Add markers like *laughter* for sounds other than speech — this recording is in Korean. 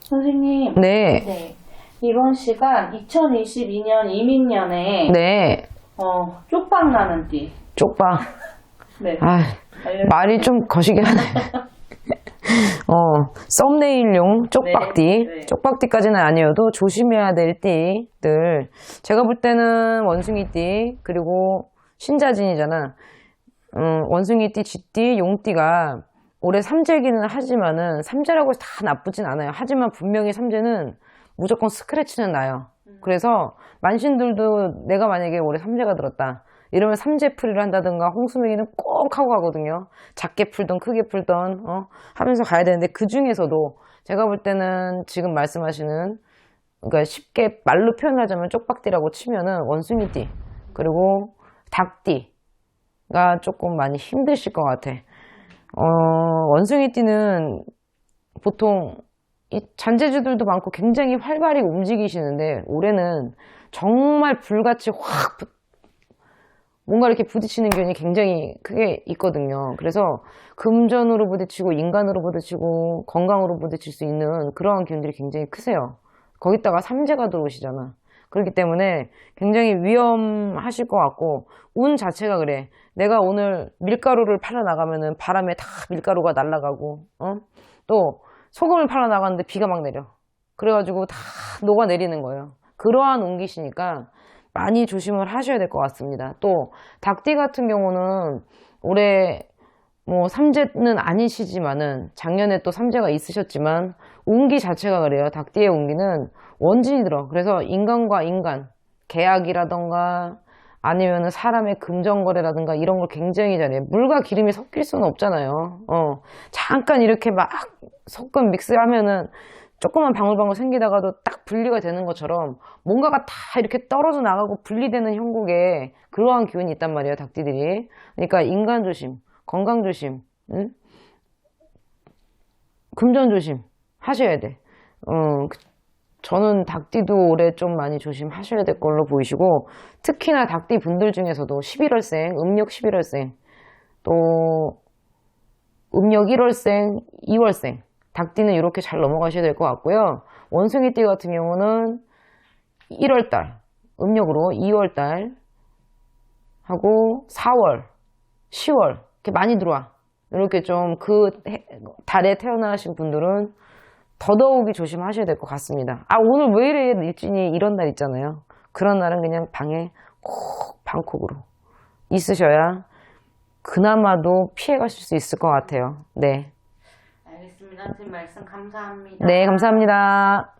선생님, 네. 네. 이번 시간 2022년 이민년에 네. 어, 쪽박 나는 띠. 쪽박. 네. 아, 말이 좀 거시긴 하네. *laughs* 어, 썸네일용 쪽박띠. 네, 네. 쪽박띠까지는 아니어도 조심해야 될 띠들. 제가 볼 때는 원숭이띠, 그리고 신자진이잖아. 음, 원숭이띠, 쥐띠, 용띠가 올해 삼재기는 하지만은 삼재라고 해서 다 나쁘진 않아요. 하지만 분명히 삼재는 무조건 스크래치는 나요. 그래서 만신들도 내가 만약에 올해 삼재가 들었다. 이러면 삼재풀이를 한다든가 홍수맹이는 꼭 하고 가거든요. 작게 풀던 크게 풀던 어, 하면서 가야 되는데 그 중에서도 제가 볼 때는 지금 말씀하시는 그러니까 쉽게 말로 표현하자면 쪽박띠라고 치면은 원숭이띠 그리고 닭띠가 조금 많이 힘드실 것 같아. 어, 원숭이띠는 보통 이 잔재주들도 많고 굉장히 활발히 움직이시는데 올해는 정말 불같이 확 부- 뭔가 이렇게 부딪히는 기운이 굉장히 크게 있거든요. 그래서 금전으로 부딪히고 인간으로 부딪히고 건강으로 부딪힐 수 있는 그러한 기운들이 굉장히 크세요. 거기다가 삼재가 들어오시잖아. 그렇기 때문에 굉장히 위험하실 것 같고 운 자체가 그래. 내가 오늘 밀가루를 팔아 나가면은 바람에 다 밀가루가 날아가고 어? 또 소금을 팔아 나갔는데 비가 막 내려. 그래가지고 다 녹아 내리는 거예요. 그러한 운기시니까 많이 조심을 하셔야 될 것 같습니다. 또 닭띠 같은 경우는 올해 뭐 삼재는 아니시지만은 작년에 또 삼재가 있으셨지만 운기 자체가 그래요. 닭띠의 운기는 원진이 들어. 그래서 인간과 인간, 계약이라던가 아니면은 사람의 금전거래라든가 이런 걸 굉장히 잘해. 물과 기름이 섞일 수는 없잖아요. 어. 잠깐 이렇게 막 섞은 믹스하면은 조그만 방울방울 생기다가도 딱 분리가 되는 것처럼 뭔가가 다 이렇게 떨어져 나가고 분리되는 형국에 그러한 기운이 있단 말이에요, 닭띠들이. 그러니까 인간 조심, 건강 조심, 응? 금전 조심 하셔야 돼. 어, 그- 저는 닭띠도 올해 좀 많이 조심하셔야 될 걸로 보이시고 특히나 닭띠 분들 중에서도 11월생, 음력 11월생, 또 음력 1월생, 2월생 닭띠는 이렇게 잘 넘어가셔야 될 것 같고요. 원숭이띠 같은 경우는 1월달, 음력으로 2월달 하고 4월, 10월 이렇게 많이 들어와. 이렇게 좀 그 달에 태어나신 분들은 더더욱이 조심하셔야 될 것 같습니다. 아, 오늘 왜 이래, 일진이 이런 날 있잖아요. 그런 날은 그냥 방에 콕, 방콕으로 있으셔야 그나마도 피해 가실 수 있을 것 같아요. 네. 선생님 말씀 감사합니다. 네, 감사합니다.